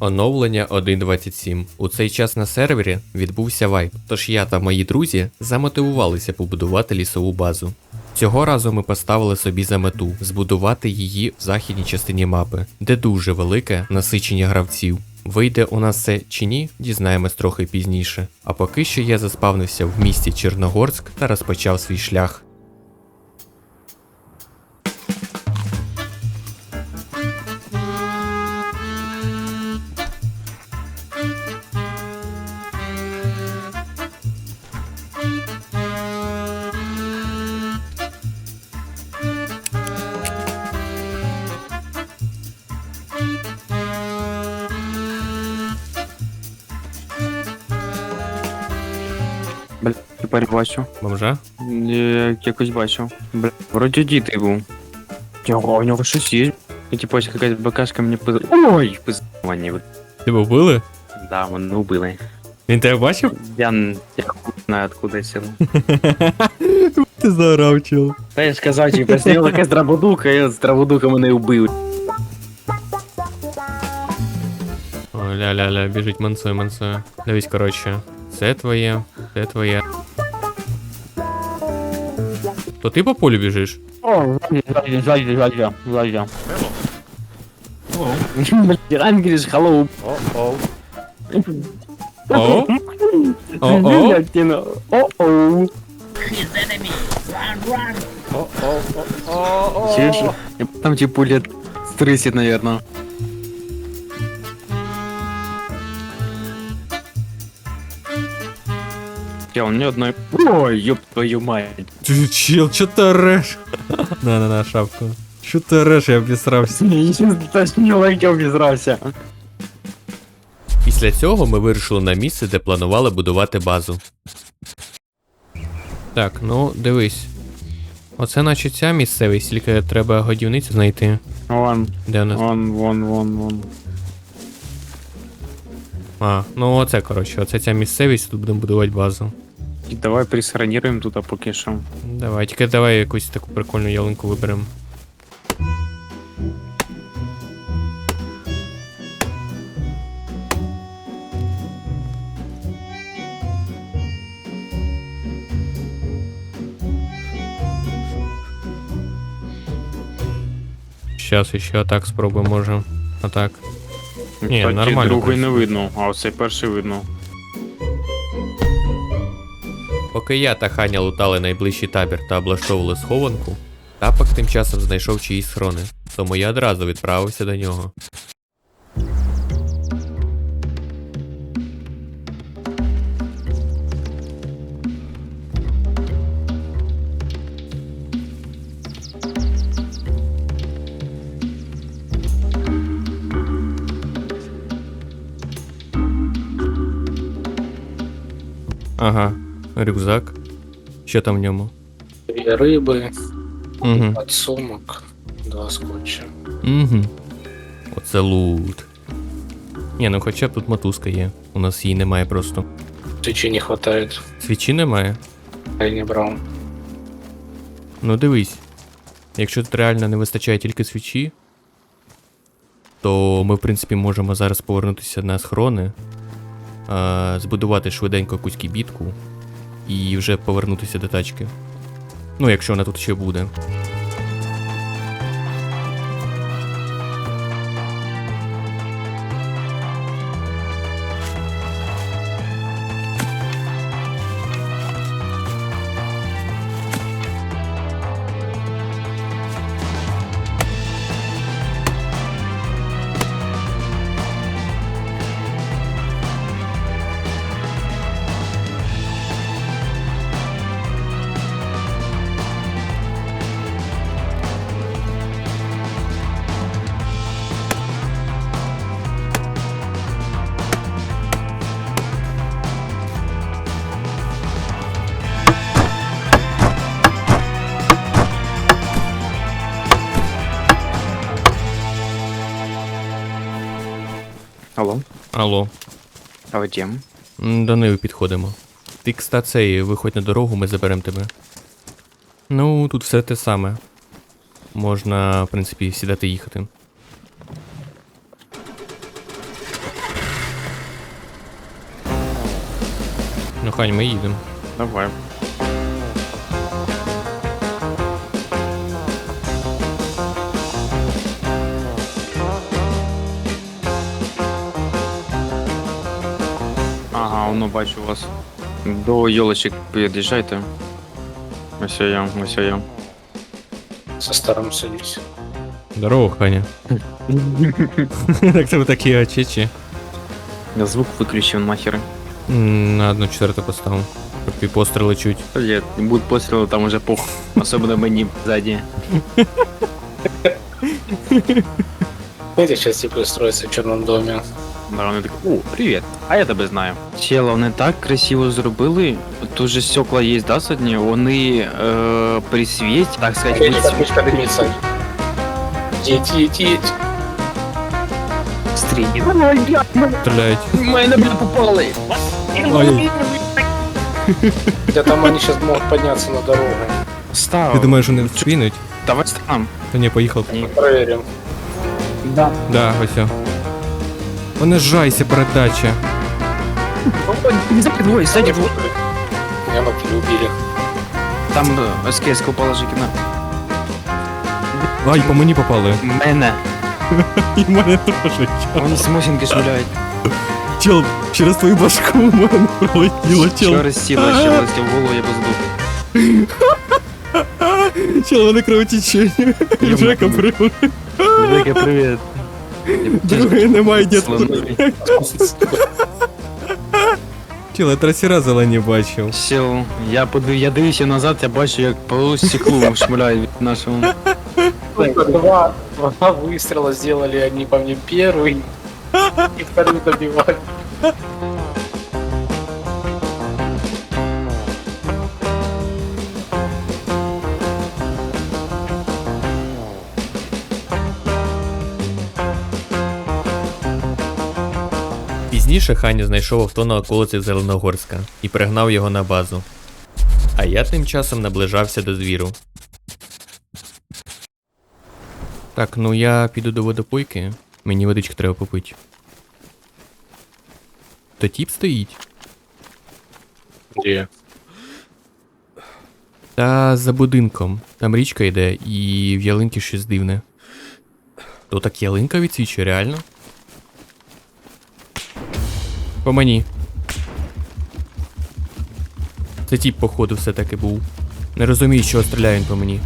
Оновлення 1.27. У цей час на сервері відбувся вайп, тож я та мої друзі замотивувалися побудувати лісову базу. Цього разу ми поставили собі за мету збудувати її в західній частині мапи, де дуже велике насичення гравців. Вийде у нас це чи ні, дізнаємось трохи пізніше. А поки що я заспавнився в місті Чорногорськ та розпочав свій шлях. тепер бачу. Бомжа? Я якось бачив. Бля, вроді діти був. Його, у нього щось є. І типу ось якась бакашка мені пиз... Ой, пиздовані. Тебе вбили? Да, мене убили. Він тебе бачив? Я, н- я хуй знаю, откуда сіло. Ти заорав, чел. Та я ж казав, типу, сніла якась драбодука, і з драбодука мене убили. О, ля-ля-ля, біжить мансує, мансує. Дивись, коротше, це твоє, це твоє. То ти по полю біжиш? О, ззаді, ззаді, ззаді, ззаді. Бля, ангеліш, халоу. О? О-о? О-оу. Чуєш? Там типу лет 30, наверное. Я он ни одной... Ой, ёб твою мать. Ти чел, чо ти ореш? На, на, на, шапку. Чо ти ореш, я обісрався. Я сейчас тошнил, як я. Після цього ми вирушили на місце, де планували будувати базу. Так, ну дивись. Оце наче ця місцевість, тільки треба годівницю знайти. Вон, Де у нас? вон, вон, вон, вон. А, ну оце, коротше, оце ця місцевість, тут будемо будувати базу. І давай присхроніруємо тут, а поки що. Давай, тільки давай якусь таку прикольну ялинку виберемо. Щас ще отак спробуємо, може. Отак. Ні, Кстати, нормально другий просто. не видно, а оцей перший видно. Поки я та Ханя лутали найближчий табір та облаштовували схованку, тапок тим часом знайшов чиїсь схрони, тому я одразу відправився до нього. Ага, рюкзак. Що там в ньому? Две рыбы, Угу. подсумок, два скотча. Угу. Оце лут. Ні, ну хоча б тут мотузка є. У нас її немає просто. Свечи не хватает, Свічі немає. а я не брал. Ну дивись. Якщо тут реально не вистачає тільки свічі, то ми, в принципі, можемо зараз повернутися на схорони, а, збудувати швиденько якусь кібітку і вже повернутися до тачки. Ну, якщо вона тут ще буде. Алло. А ви? До неї підходимо. Ти кста цей, виходь на дорогу, ми заберемо тебе. Ну, тут все те саме. Можна, в принципі, сідати і їхати. Ну, хань, ми їдемо. Давай. Ага, воно бачу вас. До йолочек під'їжджайте. Ось я, ось я. Со старым садись. Здорово, Ханя. так тебе такі очечі. Я звук виключив нахер. М, На одну четверту поставив. Щоб і постріли чуть. Блять, будуть постріли, там уже пух. Особливо мені ззаді. Знаете, сейчас типа строится в черном доме. Да, вони такі, о, привіт, а я тебе знаю. Чела, вони так красиво зробили. Тут же стекла є, да, сьогодні? Вони е, при світі, так сказати, Видите, висвіт- табличка дымится. Едь, едь, едь. Стрій. Стріляють. Мене, бля, попали. Ой. Да там они сейчас могут подняться на дорогу. Став. Ти думаєш, вони вспінуть? Давай станом. Та ні, поїхав. Проверим. Да. Да, ось. о. Вони жайся, передача. Сзади двое, сзади двое. Меня на пулю убили. Там е, СКС положи кіно. Ай, по мені попали. Мене. І мене теж. Вони смосінки шмуляють. Чел, через твою башку в мене пролетіло, Що чел. розсіло, що розсіло в голову, я безду. Чел, вони кровотечення. Жека привод. Жека, привіт. Другої немає, дядько. Чел, я третій раз зелені бачив. Сел, я подив, я дивлюся назад, я бачу, як по стеклу шмаляють від нашого. Два, два выстрела сделали они по мне первый. И второй добивали. Пізніше Ханя знайшов авто на околицях Зеленогорська і пригнав його на базу. А я тим часом наближався до звіру. Так, ну я піду до водопойки. Мені водички треба попити. То тіп стоїть. Где? Та за будинком. Там річка йде і в ялинки щось дивне. То так ялинка відсвічує, реально? По мені. Це тіп, походу, все-таки був. Не розумію, що стріляє він по мені.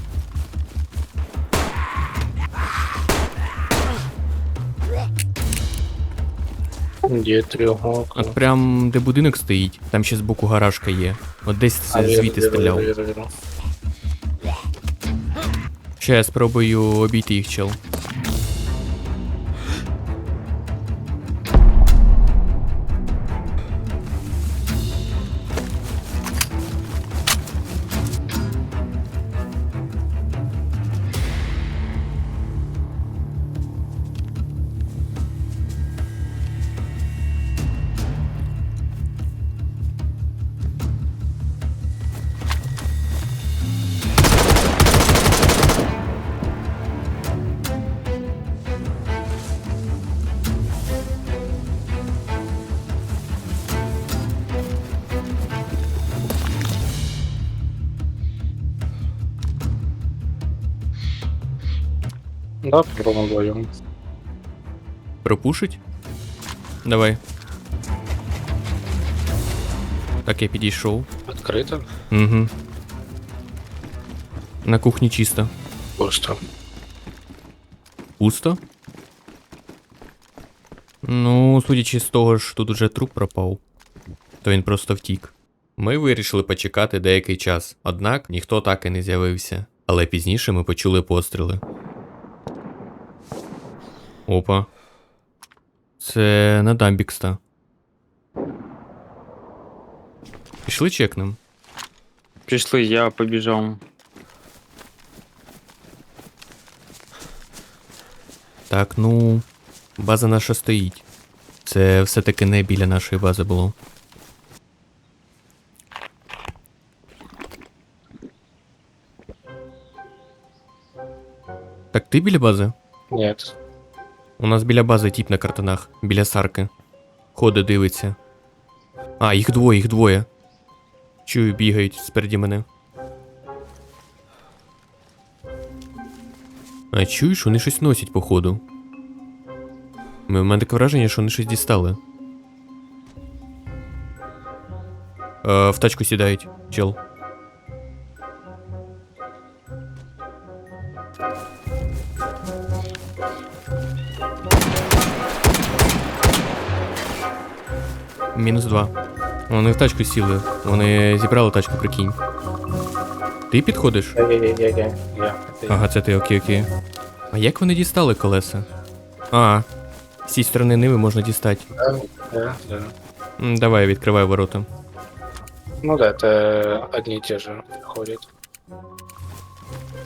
Где треуголка? От прям де будинок стоїть, там ще збоку гаражка є. От десь вижу, звідти стріляв. Ще я спробую обійти їх чел. Да, попробуем вдвоем. Пропушить? Давай. Так, я підійшов. Открыто. Угу. На кухні чисто. Пусто. Пусто? Ну, судячи з того ж, тут уже труп пропав, то він просто втік. Ми вирішили почекати деякий час, однак ніхто так і не з'явився. Але пізніше ми почули постріли. Опа. Це на Дамбікста. Пішли чекнем. Пішли, я побіжав. Так, ну. База наша стоїть. Це все-таки не біля нашої бази було. Так ти біля бази? Нет. У нас біля бази тіп на картонах, біля сарки. Ходить дивиться. А, їх двоє, їх двоє. Чую, бігають спереді мене. А чуєш, вони щось носять, походу. У мене таке враження, що вони щось дістали. Е, в тачку сідають, чел. Мінус два. Вони в тачку сіли. Вони зібрали тачку, прикинь. Ти підходиш? Я. Ага, це ти, окей, окей. А як вони дістали колеса? А, з цієї сторони ниви можна дістати. Да, да, да. М, Давай, відкривай ворота. Ну да, это одни и те же ходят.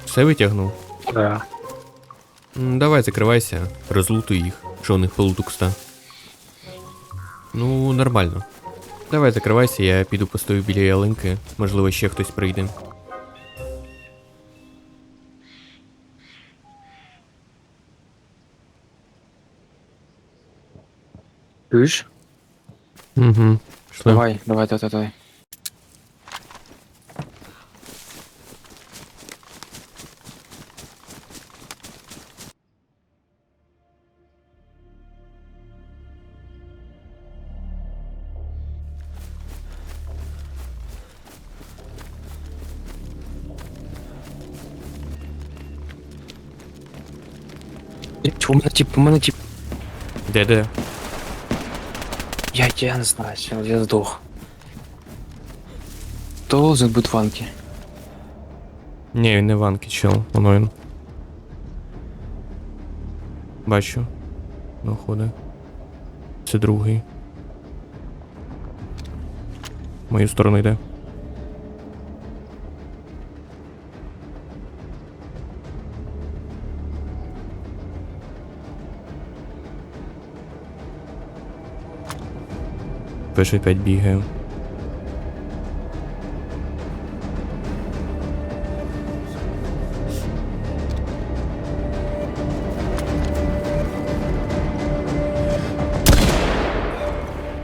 Все витягнув? Да. М, Давай, закривайся, розлутуй їх, що у них полутукста. Ну, нормально. Давай закривайся, я піду постою біля ялинки, можливо, ще хтось прийде. Чуєш? Угу. Давай, давай, давай, давай. У мене тип, у мене тип. Де де? Я, я не знаю, я, я сдох. Должен быть ванки. Ні, він не ванки, чел, воно він. Бачу. Ну, ходить. Це другий. В мою сторону йде. Перший п'ять бігає.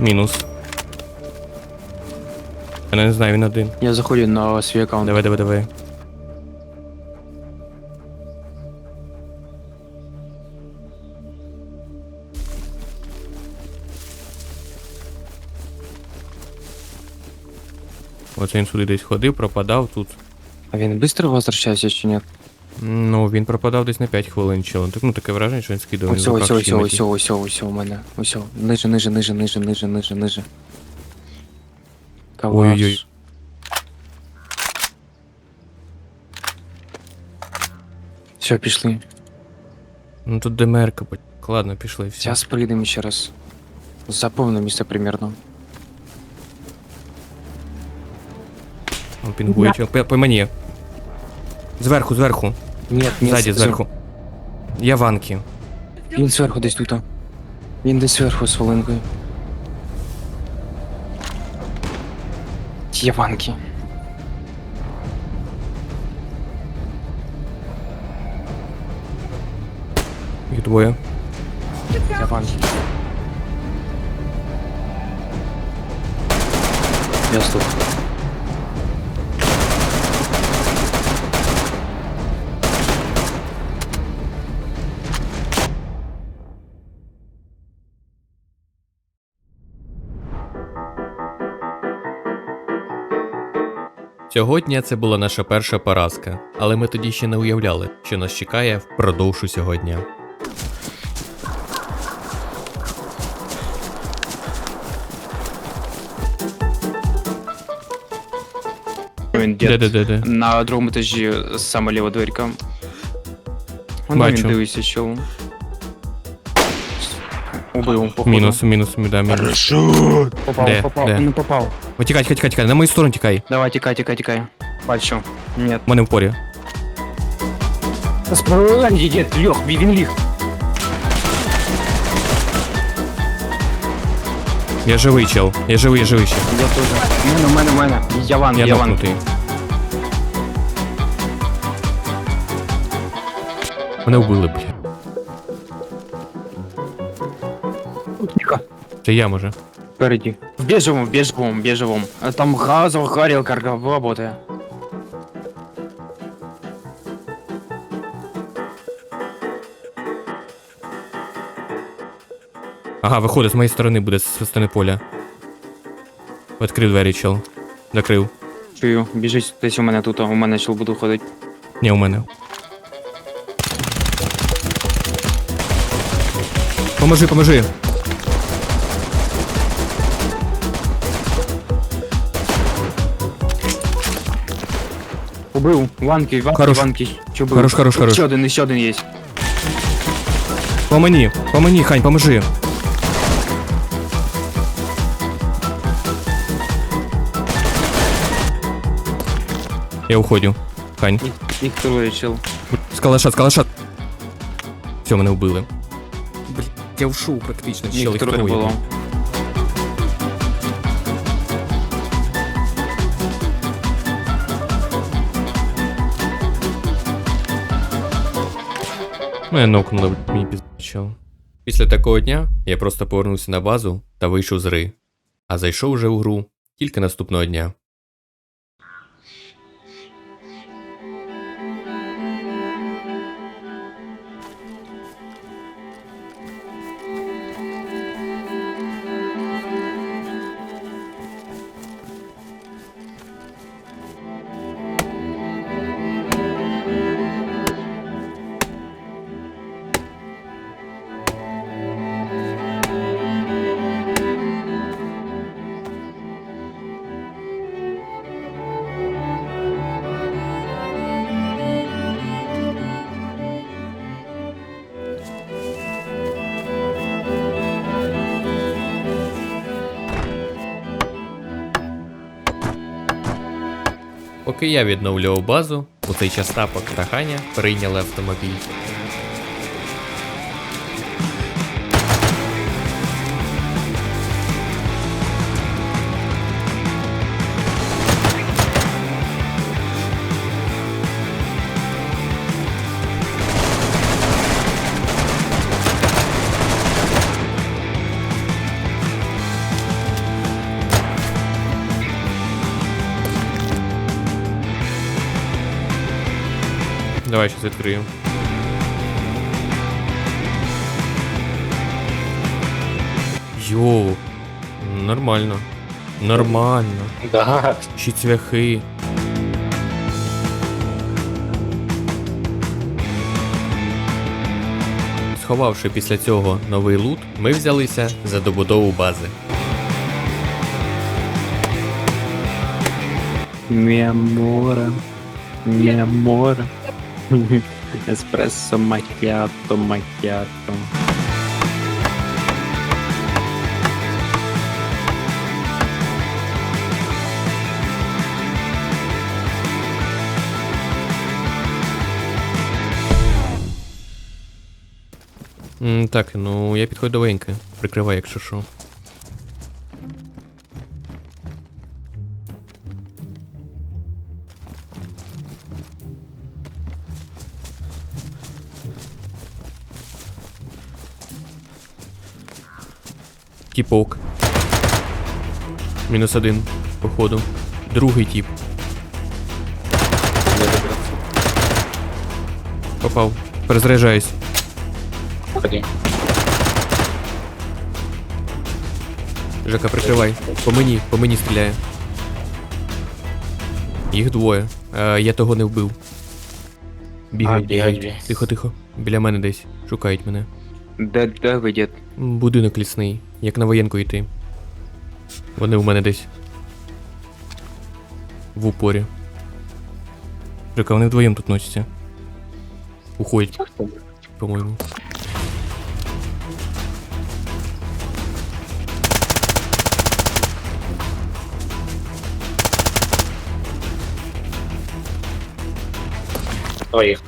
Мінус. Я не знаю, він один. Я заходжу на свій аккаунт. Давай, давай, давай. Оце він сюди десь ходив, пропадав тут. А він швидко возвращається чи ні? Ну, він пропадав десь на 5 хвилин, чел. Так, ну таке враження, що він скидав. Ось, ось, ось, ось, ось, ось, у мене. Ось, ниже, ниже, ниже, ниже, ниже, ниже, ниже. Ой-ой-ой. Все, пішли. Ну тут демерка, бать. Ладно, пішли, все. Зараз прийдемо ще раз. Заповне місце примерно. Он пінгує, чел. По, по мені. Зверху, зверху. Ні, ні, Ззаді, з- зверху. Я ванки. Він зверху десь тут. Він десь зверху з волинкою. Є ванки. Їх двоє. Є ванки. Я здох. Сьогодні це була наша перша поразка, але ми тоді ще не уявляли, що нас чекає впродовж усього дня. Він? На другому етажі саме ліва дверка. Вона Бачу. він дивиться, чел. Убив, походу. Мінус, мінус, да, мінус. Попав, Де? попав. Де? Не попав. О, тікай, тікай, тікай, тікай, на мою сторону тікай. Давай, тікай, тікай, тікай. Бачу. Нет. У мене в порі. Справді, дід, льох, він ліг. Я живий, чел. Я живий, я живий ще. Я теж. У мене, у мене, у мене. Я ван, Я я ван. нокнутий. Мене вбили, бля. Тихо. Це я може. Спереді. В бежевом, в бежевом, в бежевом. А Там газовая горелка работает. Ага, виходить, з моєї сторони буде з сторони поля. Відкрив двері, чел. Закрив. Чую, біжить десь у мене тут, а у мене чел буду ходити. Ні, у мене. Поможи, поможи. Убив, ванки, ванки, Хорош. ванки. Що бив? Хорош, хорош, хорош. Ще один, ще один є. По мені, по мені, Хань, поможи. Я уходю. Хань. Їх, їх троє чел. Скалашат, скалашат. Все, мене вбили. Блять, я вшу практично, Їх чел, їх троє троє. було. Мене нокнули, мені пізначав. Після такого дня я просто повернувся на базу та вийшов з гри. А зайшов уже у гру тільки наступного дня. Поки я відновлював базу, у цей час тапок та Ханя прийняли автомобіль. Давай щас відкрию. Йоу, нормально. Нормально. Да. Ще цвяхи. Сховавши після цього новий лут, ми взялися за добудову бази. Мемора. Мемора. Еспресо макіато, макіато. М, так, ну я підходжу до Веньки. Прикривай, якщо що. Тіпок. Мінус один, походу. Другий тіп. Попав. Перезаряджаюсь. Ходи. Жека, прикривай. По мені, по мені стріляє. Їх двоє. Е, я того не вбив. Бігають, бігають. Тихо, тихо. Біля мене десь. Шукають мене. Де, де ви, дід? Будинок лісний, як на воєнку йти. Вони у мене десь. В упорі. Жека, вони вдвоєм тут носяться. Уходять, по-моєму. Твоих.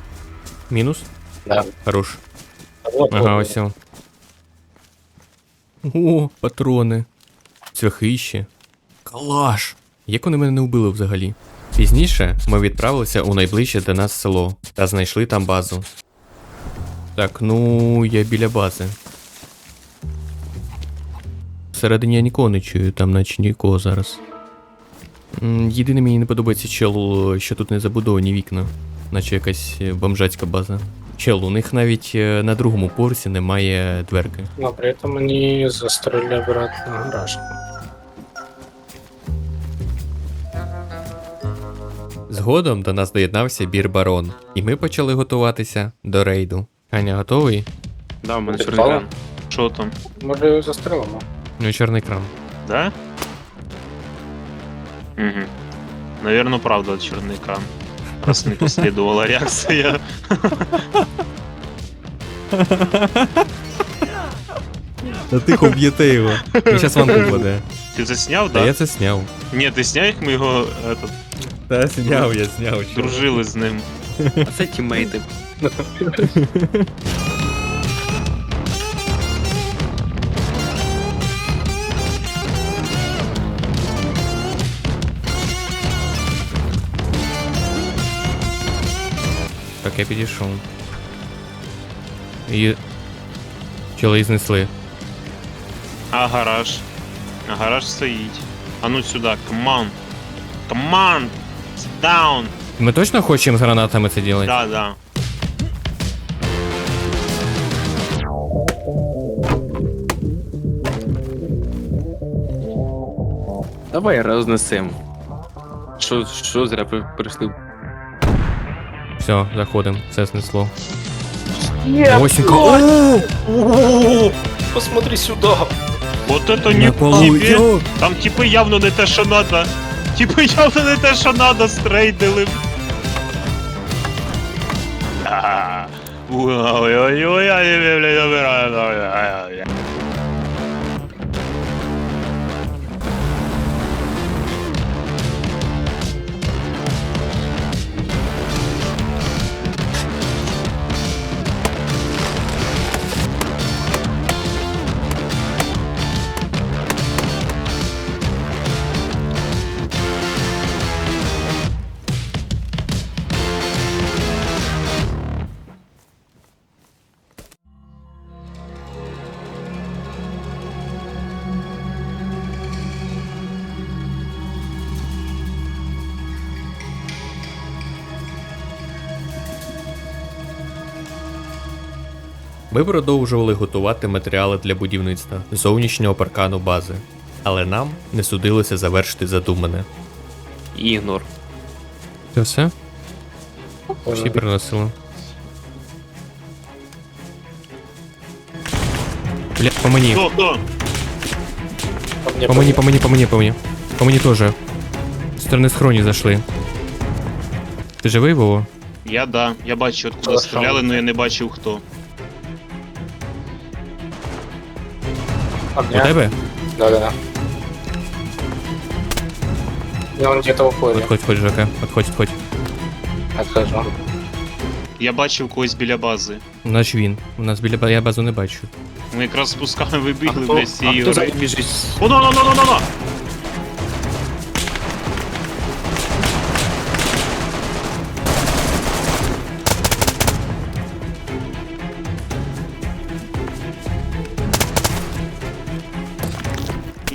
Мінус? Да. Хорош. Ага, ось. о. Патрони. Цвяхище. Калаш. Як вони мене не вбили взагалі? Пізніше ми відправилися у найближче до нас село та знайшли там базу. Так, ну я біля бази. Всередині я нікого не чую, там наче нікого зараз. Єдине мені не подобається чел, що тут не забудовані вікна, наче якась бомжацька база. Чел, у них навіть е, на другому поверсі немає дверки. Но при этом они застряли обратно в гараж. Згодом до нас доєднався бір барон, і ми почали готуватися до рейду. Аня, готовий? Да, у мене Ти чорний впала? екран. Що там? Може застрелимо? Ну, чорний кран. Да? Угу. Наверное, правда черный экран. Раз не последовала реакция. Та тихо б'єте його. Він зараз вам попаде. Ти це сняв, Та да? я це сняв. Ні, ти сняв, як ми його этот, Та сняв, я сняв. дружили з ним. А це тімейти. Так, я підійшов. І. Чоли знесли. А гараж? А гараж стоїть. А ну сюди, команд. Команд! Down! Ми точно хочемо з гранатами це робити? Да, да. Давай рознесем. Що, що зря при- прийшли? Все, заходимо, все снесло. Нет! Осінька. О! Посмотри сюда! Вот это не тебе. Там типи явно не те, що надо. Типи явно не те, що надо, стрейдили. Ой-ой-ой, ой-ой-ой. Ми продовжували готувати матеріали для будівництва зовнішнього паркану бази. Але нам не судилося завершити задумане. Ігнор. Це все? Всі приносили. Бля, по мені. Хто, хто? По мені, по мені, по мені, по мені. По мені теж. З сторони схроні зайшли. Ти живий, Вова? Я да, я бачу, откуда стріляли, але я не бачив хто. У тебе? Да, да, да. И он где-то уходит. Отходь, отходь, Жака. Отходь, отходь. Отхожу. Я бачив когось біля бази. Наш він. У нас біля ба- я базу не бачу. Ми якраз спусками вибігли, хто- блядь, з А цієї хто гори. біжить? О, ну, ну, ну, ну,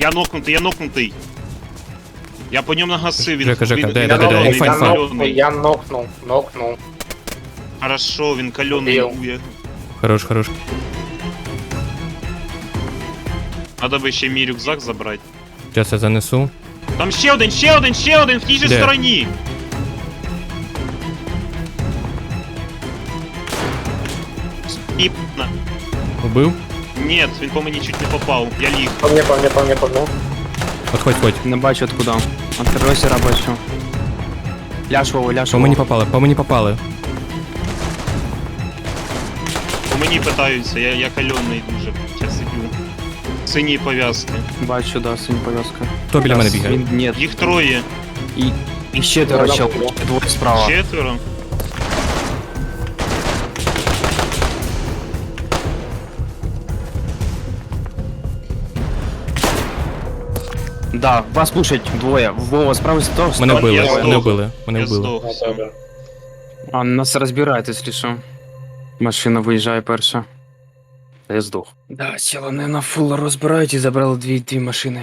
Я нокнутий, я нокнутий. Я по ньому нагасив, він, Жека, Жека, він, дай, він дай, дай, дай, кальоний, файн, я, файн. нокнул, кальоний. я нокнул, нокнул. Хорошо, він кальоний бує. Хорош, хорош. Надо би ще мій рюкзак забрати. Зараз я занесу. Там ще один, ще один, ще один в тій же Де? стороні. Спіпна. Убив? Ні, він по мені чуть не попав. Я ліг. По мне, по мне, по мне, по мне. Отходь, отходь. Не бачу откуда. От теросера бачу. Ляж Вова, ляж По Вова. мені попали, по мені попали. По мені питаються, я, я кальоний дуже. Я сидю. Сині пов'язки. Бачу, да, синь пов'язка. Хто біля мене Щас бігає? Він, ні, Їх троє. і, і ще Я четверо чел, забув. ще двоє справа. Четверо. Да, вас слушать двоє. Вова, справа сто. Мене Стой, вбили, я мене здох. вбили, мене Я вбили. здох. Все. А нас розбирають, якщо що. Машина виїжджає перша. Та я здох. Да, сіла не на фул розбирають і забрали дві, дві машини.